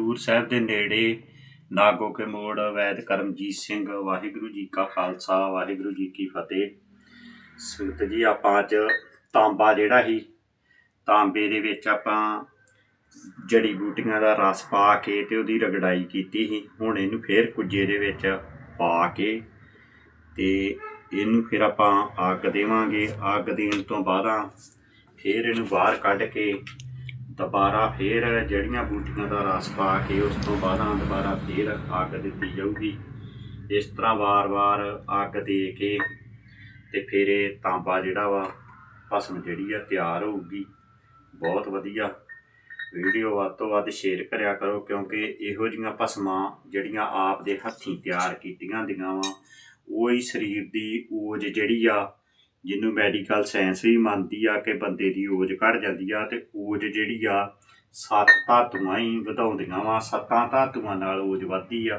ਹਜ਼ੂਰ ਸਾਹਿਬ ਦੇ ਨੇੜੇ ਨਾਗੋ ਕੇ ਮੋੜ, ਵੈਦ ਕਰਮਜੀਤ ਸਿੰਘ, ਵਾਹਿਗੁਰੂ ਜੀ ਕਾ ਖਾਲਸਾ, ਵਾਹਿਗੁਰੂ ਜੀ ਕੀ ਫਤਿਹ। ਸੰਗਤ ਜੀ, ਆਪਾਂ ਅੱਜ ਤਾਂਬਾ ਜਿਹੜਾ ਸੀ, ਤਾਂਬੇ ਦੇ ਵਿੱਚ ਆਪਾਂ ਜੜੀ ਬੂਟੀਆਂ ਦਾ ਰਸ ਪਾ ਕੇ ਤੇ ਉਹਦੀ ਰਗੜਾਈ ਕੀਤੀ ਸੀ। ਹੁਣ ਇਹਨੂੰ ਫੇਰ ਕੁੱਜੇ ਦੇ ਵਿੱਚ ਪਾ ਕੇ ਤੇ ਇਹਨੂੰ ਫਿਰ ਆਪਾਂ ਅੱਗ ਦੇਵਾਂਗੇ। ਅੱਗ ਦੇਣ ਤੋਂ ਬਾਅਦਾਂ ਫਿਰ ਇਹਨੂੰ ਬਾਹਰ ਕੱਢ ਕੇ ਦੁਬਾਰਾ ਫਿਰ ਜਿਹੜੀਆਂ ਬੂਟੀਆਂ ਦਾ ਰਸ ਪਾ ਕੇ ਉਸ ਤੋਂ ਬਾਅਦਾਂ ਦੁਬਾਰਾ ਫਿਰ ਅੱਗ ਦਿੱਤੀ ਜਾਊਗੀ। ਇਸ ਤਰ੍ਹਾਂ ਵਾਰ-ਵਾਰ ਅੱਗ ਦੇ ਕੇ ਤੇ ਫਿਰ ਇਹ ਤਾਂਬਾ ਜਿਹੜਾ ਵਾ, ਭਸਮ ਜਿਹੜੀ ਆ, ਤਿਆਰ ਹੋਊਗੀ। ਬਹੁਤ ਵਧੀਆ। ਵੀਡੀਓ ਵੱਧ ਤੋਂ ਵੱਧ ਸ਼ੇਅਰ ਕਰਿਆ ਕਰੋ ਕਿਉਂਕਿ ਇਹੋ ਜਿਹੀਆਂ ਭਸਮਾਂ ਜਿਹੜੀਆਂ ਆਪ ਦੇ ਹੱਥੀਂ ਤਿਆਰ ਕੀਤੀਆਂ ਹੁੰਦੀਆਂ ਵਾ, ਉਹ ਹੀ ਸਰੀਰ ਦੀ ਓਜ ਜਿਹੜੀ ਆ ਜਿਹਨੂੰ ਮੈਡੀਕਲ ਸਾਇੰਸ ਵੀ ਮੰਨਦੀ ਆ ਕਿ ਬੰਦੇ ਦੀ ਓਜ ਘਟ ਜਾਂਦੀ ਆ ਤੇ ਓਜ ਜਿਹੜੀ ਆ ਸੱਤ ਧਾਤੂਆਂ ਹੀ ਵਧਾਉਂਦੀਆਂ ਵਾ, ਸੱਤਾਂ ਧਾਤੂਆਂ ਨਾਲ ਓਜ ਵੱਧਦੀ ਆ।